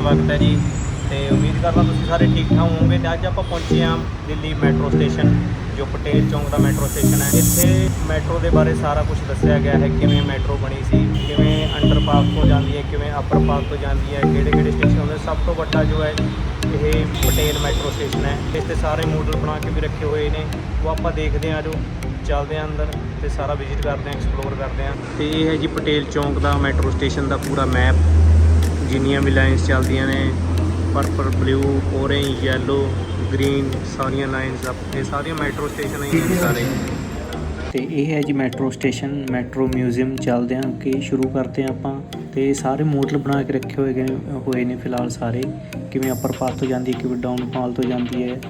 ਸਵਾਗਤ ਹੈ ਜੀ। ਤੇ ਉਮੀਦ ਕਰਦਾ ਤੁਸੀਂ ਸਾਰੇ ਠੀਕ ਠਾਕ ਹੋਵੋਗੇ ਤੇ ਅੱਜ ਆਪਾਂ ਪਹੁੰਚੇ ਹਾਂ ਦਿੱਲੀ ਮੈਟਰੋ ਸਟੇਸ਼ਨ, ਜੋ ਪਟੇਲ ਚੌਂਕ ਦਾ ਮੈਟਰੋ ਸਟੇਸ਼ਨ ਹੈ। ਇੱਥੇ ਮੈਟਰੋ ਦੇ ਬਾਰੇ ਸਾਰਾ ਕੁਝ ਦੱਸਿਆ ਗਿਆ ਹੈ, ਕਿਵੇਂ ਮੈਟਰੋ ਬਣੀ ਸੀ, ਕਿਵੇਂ ਅੰਡਰ ਪਾਸ ਤੋਂ ਜਾਂਦੀ ਹੈ, ਕਿਵੇਂ ਅੱਪਰ ਪਾਸ ਤੋਂ ਜਾਂਦੀ ਹੈ, ਕਿਹੜੇ ਕਿਹੜੇ ਸਟੇਸ਼ਨ ਹੁੰਦੇ ਸਭ ਤੋਂ ਵੱਡਾ ਜੋ ਹੈ ਇਹ ਪਟੇਲ ਮੈਟਰੋ ਸਟੇਸ਼ਨ ਹੈ। ਇਸ ਤੇ ਸਾਰੇ ਮੋਡਲ ਬਣਾ ਕੇ ਵੀ ਰੱਖੇ ਹੋਏ ਨੇ। ਉਹ ਆਪਾਂ ਦੇਖਦੇ ਹਾਂ ਜੋ ਚੱਲਦੇ ਹਾਂ ਅੰਦਰ ਤੇ ਸਾਰਾ ਵਿਜ਼ਿਟ ਕਰਦੇ ਹਾਂ ਐਕਸਪਲੋਰ ਕਰਦੇ ਹਾਂ। ਤੇ ਇਹ ਹੈ ਜੀ ਪਟੇਲ ਚੌਂਕ ਦਾ ਮੈਟਰੋ ਸਟੇਸ਼ਨ ਦਾ ਪੂਰਾ ਮੈਪ ਜਿੰਨੀਆਂ ਵੀ ਲਾਈਨਸ ਚੱਲਦੀਆਂ ਨੇ purple blue orange yellow green ਸਾਰੀਆਂ ਲਾਈਨਸ ਇਹ ਸਾਰੀਆਂ ਮੈਟਰੋ ਸਟੇਸ਼ਨ ਹੀ ਨੇ ਸਾਰੇ। ਤੇ ਇਹ ਹੈ ਜੀ ਮੈਟਰੋ ਸਟੇਸ਼ਨ ਮੈਟਰੋ ਮਿਊਜ਼ੀਅਮ ਚੱਲਦੇ ਹਾਂ ਅੱਗੇ, ਸ਼ੁਰੂ ਕਰਦੇ ਹਾਂ ਆਪਾਂ। ਤੇ ਸਾਰੇ ਮੋਡਲ ਬਣਾ ਕੇ ਰੱਖੇ ਹੋਏ ਨੇ ਹੋਏ ਨੇ ਫਿਲਹਾਲ ਸਾਰੇ। ਕਿਵੇਂ ਅਪਰ ਪਾਸ ਤੋਂ ਜਾਂਦੀ ਹੈ, ਕਿਵੇਂ ਡਾਊਨ ਪਾਲ ਤੋਂ ਜਾਂਦੀ ਹੈ।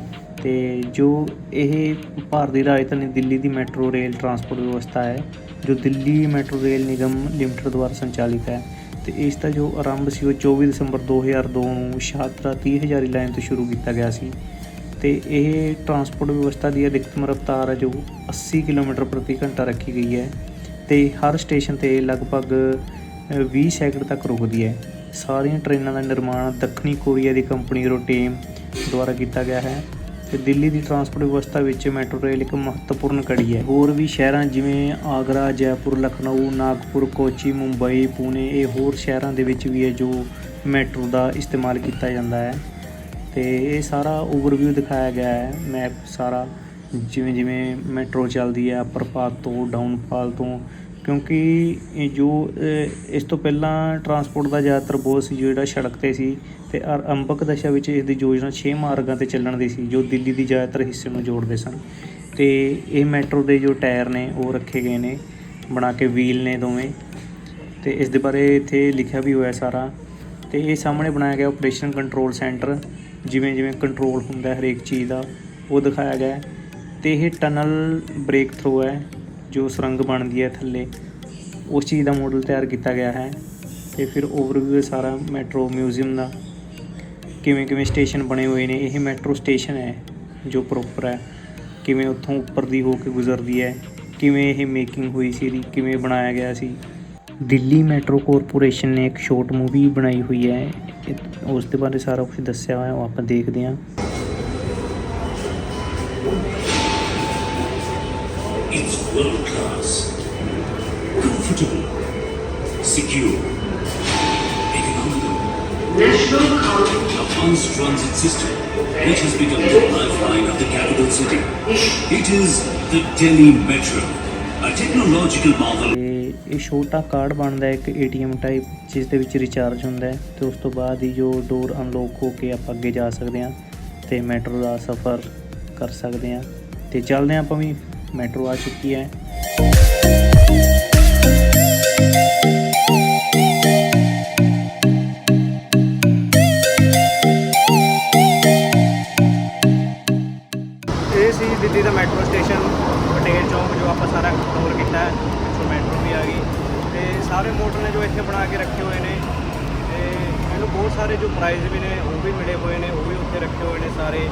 ਤੇ ਜੋ ਇਹ ਭਾਰਤ ਦੀ ਰਾਜਧਾਨੀ ਦਿੱਲੀ ਦੀ ਮੈਟਰੋ ਰੇਲ ਟਰਾਂਸਪੋਰਟ ਵਿਵਸਥਾ ਹੈ, ਜੋ Delhi metro rail Nigam limited ਦੁਆਰਾ ਸੰਚਾਲਿਤ ਹੈ। ਤੇ ਇਸ ਦਾ ਜੋ ਆਰੰਭ ਸੀ ਉਹ 24 ਦਸੰਬਰ 2002 ਨੂੰ ਸ਼ਾਹਤਰਾ 30000 ਲਾਈਨ ਤੋਂ ਸ਼ੁਰੂ ਕੀਤਾ ਗਿਆ ਸੀ। ਤੇ ਇਹ ਟਰਾਂਸਪੋਰਟ ਵਿਵਸਥਾ ਦੀ ਅਧਿਕਤਮ ਰਫ਼ਤਾਰ ਹੈ ਜੋ 80 ਕਿਲੋਮੀਟਰ ਪ੍ਰਤੀ ਘੰਟਾ ਰੱਖੀ ਗਈ ਹੈ ਤੇ ਹਰ ਸਟੇਸ਼ਨ ਤੇ ਲਗਭਗ ਅ, 20 ਸੈਕਿੰਡ ਤੱਕ ਰੁਕਦੀ ਹੈ। ਸਾਰੀਆਂ ਟ੍ਰੇਨਾਂ ਦਾ ਨਿਰਮਾਣ ਦੱਖਣੀ ਕੋਰੀਆ ਦੀ ਕੰਪਨੀ ਰੋਟੇਮ ਦੁਆਰਾ ਕੀਤਾ ਗਿਆ ਹੈ। ਤੇ ਦਿੱਲੀ ਦੀ ਟਰਾਂਸਪੋਰਟ ਵਿਵਸਥਾ ਵਿੱਚ ਮੈਟਰੋ ਰੇਲ ਇੱਕ ਮਹੱਤਵਪੂਰਨ ਕੜੀ ਹੈ। ਹੋਰ ਵੀ ਸ਼ਹਿਰਾਂ ਜਿਵੇਂ ਆਗਰਾ, ਜੈਪੁਰ, ਲਖਨਊ, ਨਾਗਪੁਰ, ਕੋਚੀ, ਮੁੰਬਈ ਪੂਨੇ ਇਹ ਹੋਰ ਸ਼ਹਿਰਾਂ ਦੇ ਵਿੱਚ ਵੀ ਹੈ ਜੋ ਮੈਟਰੋ ਦਾ ਇਸਤੇਮਾਲ ਕੀਤਾ ਜਾਂਦਾ ਹੈ। ਤੇ ਇਹ ਸਾਰਾ ਓਵਰਵਿਊ ਦਿਖਾਇਆ ਗਿਆ ਹੈ ਮੈਪ ਸਾਰਾ। ਜਿਵੇਂ ਜਿਵੇਂ ਮੈਟਰੋ ਚੱਲਦੀ ਹੈ ਅਪਰ ਪਾਥ ਤੋਂ ਡਾਊਨ ਪਾਲ ਤੋਂ ਕਿਉਂਕਿ ਇਹ ਜੋ ਇਸ ਤੋਂ ਪਹਿਲਾਂ ਟਰਾਂਸਪੋਰਟ ਦਾ ਜ਼ਿਆਦਾਤਰ ਬੋਝ ਸੀ ਜਿਹੜਾ ਸੜਕ ਤੇ ਸੀ ਤੇ ਅੰਬਕ ਦਸ਼ਾ ਵਿੱਚ ਇਸ ਦੀ ਯੋਜਨਾ ਛੇ ਮਾਰਗਾਂ ਤੇ ਚੱਲਣ ਦੀ ਸੀ, ਜੋ ਦਿੱਲੀ ਦੀ ਜ਼ਿਆਦਾਤਰ ਹਿੱਸੇ ਨੂੰ ਜੋੜਦੇ ਸਨ। ਅਤੇ ਇਹ ਮੈਟਰੋ ਦੇ ਜੋ ਟਾਇਰ ਨੇ, ਉਹ ਰੱਖੇ ਗਏ ਨੇ, ਬਣਾ ਕੇ ਵੀਲ ਨੇ ਦੋਵੇਂ। ਅਤੇ ਇਸ ਦੇ ਬਾਰੇ ਇੱਥੇ ਲਿਖਿਆ ਵੀ ਹੋਇਆ ਸਾਰਾ। ਅਤੇ ਇਹ ਸਾਹਮਣੇ ਬਣਾਇਆ ਗਿਆ ਆਪਰੇਸ਼ਨ ਕੰਟਰੋਲ ਸੈਂਟਰ ਜਿਵੇਂ ਜਿਵੇਂ ਕੰਟਰੋਲ ਹੁੰਦਾ ਹਰੇਕ ਚੀਜ਼ ਦਾ, ਉਹ ਦਿਖਾਇਆ ਗਿਆ। ਅਤੇ ਇਹ ਟਨਲ ਬ੍ਰੇਕ ਥਰੂ ਹੈ। ਜੋ ਸੁਰੰਗ ਬਣਦੀ ਹੈ ਥੱਲੇ, ਉਸ ਚੀਜ਼ ਦਾ ਮਾਡਲ ਤਿਆਰ ਕੀਤਾ ਗਿਆ ਹੈ ਤੇ ਫਿਰ ਓਵਰਵਿਊ ਹੈ ਸਾਰਾ ਮੈਟਰੋ ਮਿਊਜ਼ੀਅਮ ਦਾ। ਕਿਵੇਂ ਕਿਵੇਂ ਸਟੇਸ਼ਨ ਬਣੇ ਹੋਏ ਨੇ, ਇਹ ਮੈਟਰੋ ਸਟੇਸ਼ਨ ਹੈ ਜੋ ਪ੍ਰੋਪਰ ਹੈ। ਕਿਵੇਂ ਉੱਥੋਂ ਉੱਪਰ ਦੀ ਹੋ ਕੇ ਗੁਜ਼ਰਦੀ ਹੈ, ਕਿਵੇਂ ਇਹ ਮੇਕਿੰਗ ਹੋਈ ਸੀ ਇਹਦੀ ਕਿਵੇਂ ਬਣਾਇਆ ਗਿਆ ਸੀ। ਦਿੱਲੀ ਮੈਟਰੋ ਕਾਰਪੋਰੇਸ਼ਨ ਨੇ ਇੱਕ ਸ਼ਾਰਟ ਮੂਵੀ ਬਣਾਈ ਹੋਈ ਹੈ ਉਸ ਦੇ ਬਾਰੇ ਸਾਰਾ ਕੁਝ ਦੱਸਿਆ ਹੋਇਆ, ਉਹ ਆਪਾਂ ਦੇਖਦੇ ਹਾਂ। It's world class, comfortable, secure, economical. National A fast transit system which has become the lifeline of the capital city. It is the Delhi Metro, a technological marvel. ਇਹ ਛੋਟਾ ਕਾਰਡ ਬਣਦਾ ਹੈ ਇੱਕ ਏਟੀਐਮ ਟਾਈਪ ਜਿਸ ਦੇ ਵਿੱਚ recharge ਹੁੰਦਾ ਹੈ ਤੇ ਉਸ ਤੋਂ ਬਾਅਦ ਹੀ ਜੋ ਡੋਰ ਅਨਲੌਕ ਹੋ ਕੇ ਆਪਾਂ ਅੱਗੇ ਜਾ ਸਕਦੇ ਹਾਂ ਤੇ ਮੈਟਰੋ ਦਾ ਸਫ਼ਰ ਕਰ ਸਕਦੇ ਹਾਂ ਤੇ ਚੱਲਦੇ ਹਾਂ ਆਪਾਂ ਵੀ ਮੈਟਰੋ ਆ ਚੁੱਕੀ ਹੈ ਇਹ ਸੀ ਦਿੱਲੀ ਦਾ ਮੈਟਰੋ ਸਟੇਸ਼ਨ, ਪਟੇਲ ਚੌਂਕ ਜੋ ਆਪਾਂ ਸਾਰਾ ਕਵਰ ਕੀਤਾ ਹੈ। ਪਿੱਛੋਂ ਮੈਟਰੋ ਵੀ ਆ ਗਈ। ਤੇ ਸਾਰੇ ਮੋਟਰ ਨੇ ਜੋ ਇੱਥੇ ਬਣਾ ਕੇ ਰੱਖੇ ਹੋਏ ਨੇ। ਤੇ ਇਹਨੂੰ ਬਹੁਤ ਸਾਰੇ ਜੋ ਪ੍ਰਾਈਜ਼ ਵੀ ਨੇ, ਉਹ ਵੀ ਮਿਲੇ ਹੋਏ ਨੇ, ਉਹ ਵੀ ਉੱਥੇ ਰੱਖੇ ਹੋਏ ਨੇ ਸਾਰੇ।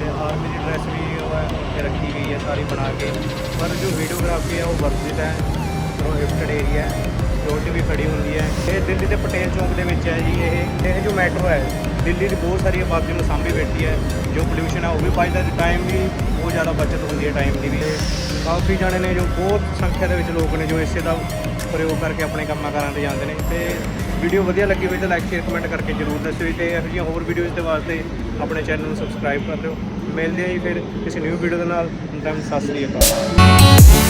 ਤੇ ਆਰਮੀ ਦੀ ਡਰੈਸ ਵੀ ਉਹ ਹੈ, ਉੱਥੇ ਰੱਖੀ ਗਈ ਹੈ, ਸਾਰੀ ਬਣਾ ਕੇ। ਪਰ ਜੋ ਵੀਡੀਓਗ੍ਰਾਫੀ ਹੈ, ਉਹ ਵਰਜਿਤ ਹੈ। ਪ੍ਰੋਹਿਬਿਟਡ ਏਰੀਆ ਹੈ। ਸਿਕਿਉਰਿਟੀ ਵੀ ਖੜੀ ਹੁੰਦੀ ਹੈ। ਇਹ ਦਿੱਲੀ ਦੇ ਪਟੇਲ ਚੌਂਕ ਦੇ ਵਿੱਚ ਹੈ ਜੀ, ਇਹ ਇਹ ਜੋ ਮੈਟਰੋ ਹੈ, ਦਿੱਲੀ ਦੀ ਬਹੁਤ ਸਾਰੀ ਆਬਾਦੀ ਨੂੰ ਸਾਂਭੀ ਬੈਠੀ ਹੈ। ਜੋ ਪੋਲਿਊਸ਼ਨ ਹੈ, ਉਹ ਵੀ ਬਚਦਾ ਤੇ ਟਾਈਮ ਵੀ ਬਹੁਤ ਜ਼ਿਆਦਾ ਬਚਤ ਹੁੰਦੀ ਹੈ ਟਾਈਮ ਦੀ ਵੀ। ਤੇ ਕਾਫੀ ਜਾਣੇ ਨੇ ਜੋ ਬਹੁਤ ਸੰਖਿਆ ਦੇ ਵਿੱਚ ਲੋਕ ਨੇ ਜੋ ਇਸੇ ਦਾ ਪ੍ਰਯੋਗ ਕਰਕੇ ਆਪਣੇ ਕੰਮਾਂ ਕਾਰਾਂ ਤੇ ਜਾਂਦੇ ਨੇ। ਤੇ ਵੀਡੀਓ ਵਧੀਆ ਲੱਗੀ ਹੋਈ ਤਾਂ ਲਾਈਕ ਸ਼ੇਅਰ ਕਮੈਂਟ ਕਰਕੇ ਜਰੂਰ ਦੱਸਿਓ ਤੇ ਇਹੋ ਜਿਹੀਆਂ ਹੋਰ ਵੀਡੀਓਜ਼ ਦੇ ਵਾਸਤੇ ਆਪਣੇ ਚੈਨਲ ਨੂੰ ਸਬਸਕ੍ਰਾਈਬ ਕਰ ਲਿਓ ਮਿਲਦੇ ਆਂ ਜੀ ਫਿਰ ਕਿਸੇ ਨਿਊ ਵੀਡੀਓ ਦੇ ਨਾਲ। ਤਾਂ ਸਤਿ ਸ੍ਰੀ ਅਕਾਲ।